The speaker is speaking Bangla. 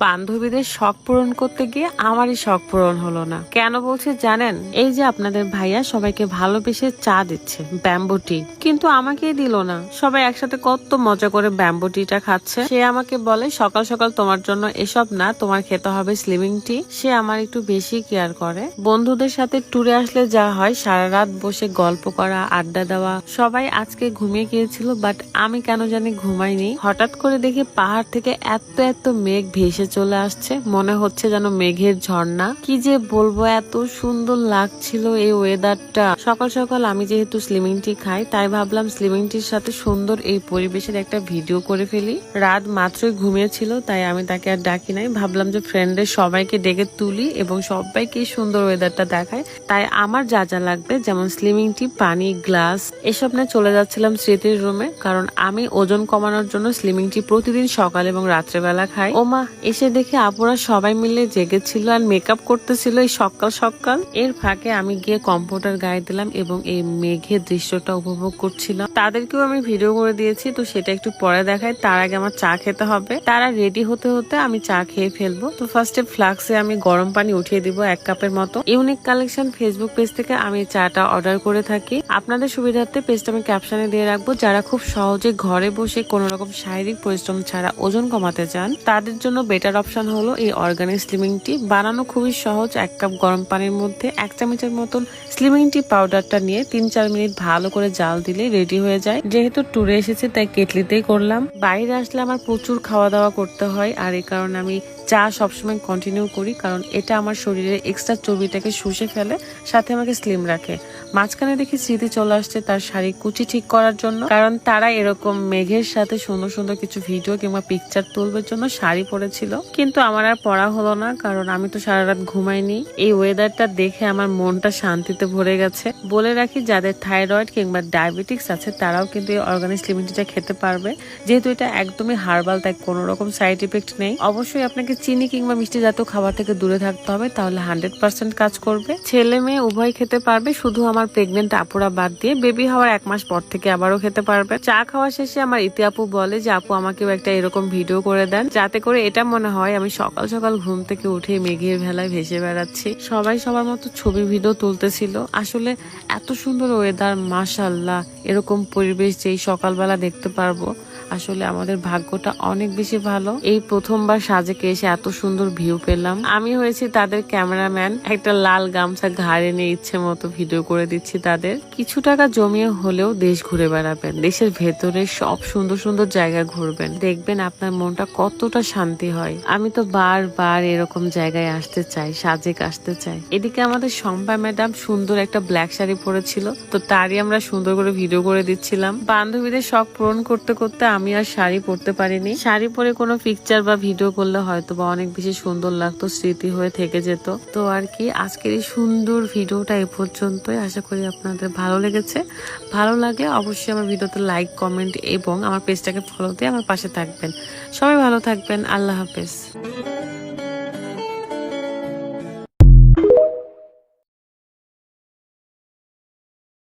বান্ধবীদের শখ পূরণ করতে গিয়ে আমারই শখ পূরণ হলো না। কেন বলছে জানেন? এই যে আপনাদের ভাইয়া সবাইকে ভালোবেসে চা দিচ্ছে, ব্যাম্বো টি। কিন্তু আমাকেই দিল না। সবাই একসাথে কত মজা করে ব্যাম্বো টিটা খাচ্ছে। সে আমাকে বলে, সকাল সকাল তোমার জন্য এসব না, তোমার খেতে হবে স্লিমিং টি সে আমার একটু বেশি কেয়ার করে। বন্ধুদের সাথে ট্যুরে আসলে যা হয়, সারা রাত বসে গল্প করা, আড্ডা দেওয়া। সবাই আজকে ঘুমিয়ে গিয়েছিল বাট আমি কেন জানি ঘুমাইনি। হঠাৎ করে দেখি পাহাড় থেকে এত এত মেঘ ভেসে চলে আসছে। মনে হচ্ছে যেন মেঘের ঝর্ণা। কি যে বলব, এত সুন্দর লাগছিল এই ওয়েদারটা সকাল সকাল আমি যেহেতু স্লিমিং টি খাই, তাই ভাবলাম স্লিমিং টির সাথে সুন্দর এই পরিবেশের একটা ভিডিও করে ফেলি। রাত মাত্রই ঘুমিয়েছিল, তাই আমি তাকে আর ডাকি নাই। ভাবলাম যে ফ্রেন্ডের সবাইকে ডেকে তুলি এবং সবাইকে সুন্দর ওয়েদারটা দেখায় তাই আমার যা যা লাগবে, যেমন স্লিমিং টি পানি গ্লাস এসব নিয়ে চলে যাচ্ছিলাম স্মৃতির রুমে কারণ আমি ওজন কমানোর জন্য স্লিমিং টি প্রতিদিন সকাল এবং রাত্রেবেলা খাই। ওমা মা এসে দেখে আপুরা সবাই মিলে জেগেছিল আর মেকআপ করতেছিল এই সকাল সকাল। এর ফাঁকে আমি গিয়ে কম্পিউটার গায়ে দিলাম এবং এই মেঘের দৃশ্যটা উপভোগ করছিলাম। তাদেরকেও আমি ভিডিও করে দিয়েছি, তো সেটা একটু পরে দেখাই তার আগে আমার চা খেতে হবে। তারা রেডি হতে হতে আমি চা খেয়ে ফেলব। তো ফার্স্টে ফ্লাক্সে আমি গরম পানি উঠিয়ে দিব এক কাপের মতো। ইউনিক কালেকশন ফেসবুক পেজ থেকে আমি চাটা অর্ডার করে থাকি। আপনাদের সুবিধার্থে পেজটা আমি ক্যাপশনে দিয়ে রাখব। যারা খুব সহজে ঘরে বসে কোনো রকম শারীরিক পরিশ্রম ছাড়া ওজন কমাতে চান, তাদের জন্য বেটার অপশন হলো এই অর্গানিক স্লিমিং টি। বানানো খুবই সহজ, এক কাপ গরম পানির মধ্যে এক চামচের মতন স্লিমিং টি পাউডারটা নিয়ে তিন চার মিনিট ভালো করে জাল দিলে রেডি হয়ে যায়। যেহেতু ট্যুরে এসেছে, তাই কেটলিতেই করলাম। বাইরে আসলে আমার প্রচুর খাওয়া দাওয়া করতে হয় আর এই কারণে আমি চা সবসময় কন্টিনিউ করি, কারণ এটা আমার শরীরে এক্সট্রা চর্বিটাকে শুষে ফেলে, সাথে আমাকে স্লিম রাখে। মাঝখানে দেখি স্মৃতি চলে আসছে তার শাড়ি কুচি ঠিক করার জন্য, কারণ তারা এরকম মেঘের সাথে সুন্দর সুন্দর কিছু ভিডিও কিংবা পিকচার তুলবার জন্য শাড়ি পরেছিল। কিন্তু আমার আর পড়া হলো না, কারণ আমি তো সারা রাত ঘুমাইনি। এই ওয়েদারটা দেখে আমার মনটা শান্তিতে ভরে গেছে। বলে রাখি, যাদের থাইরয়েড কিংবা ডায়াবেটিক্স আছে, তারাও কিন্তু এই অর্গানিক লিমিটিটা খেতে পারবে। যেহেতু এটা একদমই হার্বাল তাই কোনো রকম সাইড ইফেক্ট নেই। অবশ্যই আপনাকে চিনি কিংবা মিষ্টি জাতীয় খাবার থেকে দূরে থাকতে হবে, তাহলে হান্ড্রেড পার্সেন্ট কাজ করবে। ছেলে মেয়ে উভয় খেতে পারবে, শুধু আমার প্রেগনেন্ট আপুরা বাদ দিয়ে। বেবি হওয়ার এক মাস পর থেকে আবারও খেতে পারবে। চা খাওয়া শেষে আমার ইতি আপু বলে যে, আপু, আমাকেও একটা এরকম ভিডিও করে দেন, যাতে করে এটা মনে হয় আমি সকাল সকাল ঘুম থেকে উঠে মেঘের ভেলায় ভেসে বেড়াচ্ছি। সবাই সবার মতো ছবি ভিডিও তুলতেছিল। আসলে এত সুন্দর ওয়েদার মাশাল্লাহ এরকম পরিবেশ যেই সকালবেলা দেখতে পারব। আসলে আমাদের ভাগ্যটা অনেক বেশি ভালো। এই প্রথমবার সাজেকে এসে এত সুন্দর ভিউ পেলাম। আমি হয়েছি তাদের ক্যামেরাম্যান একটা লাল গামছা ঘাড়ে নিয়ে ইচ্ছে মতো ভিডিও করে দিচ্ছি তাদের। কিছু টাকা জমিয়ে হলেও দেশ ঘুরে বেড়াবেন। দেশের ভেতরে সব সুন্দর সুন্দর জায়গা ঘুরবেন। দেখবেন আপনার মনটা কতটা শান্তি হয়। আমি তো বারবার এরকম জায়গায় আসতে চাই, সাজেক আসতে চাই। এদিকে আমাদের শম্পা ম্যাডাম সুন্দর একটা ব্ল্যাক শাড়ি পরেছিল। তো তারই আমরা সুন্দর করে ভিডিও করে দিচ্ছিলাম। বান্ধবীদের শখ পূরণ করতে করতে আমি আর শাড়ি পরতে পারিনি। শাড়ি পরে কোনো পিকচার বা ভিডিও করলে হয়তো বা অনেক বেশি সুন্দর লাগতো, স্মৃতি হয়ে থেকে যেত। তো আর কি, আজকের এই সুন্দর ভিডিওটা এ পর্যন্তই। আশা করি আপনাদের ভালো লেগেছে। ভালো লাগলে অবশ্যই আমার ভিডিওতে লাইক কমেন্ট এবং আমার পেজটাকে ফলো দিয়ে আমার পাশে থাকবেন। সবাই ভালো থাকবেন। আল্লাহ হাফেজ।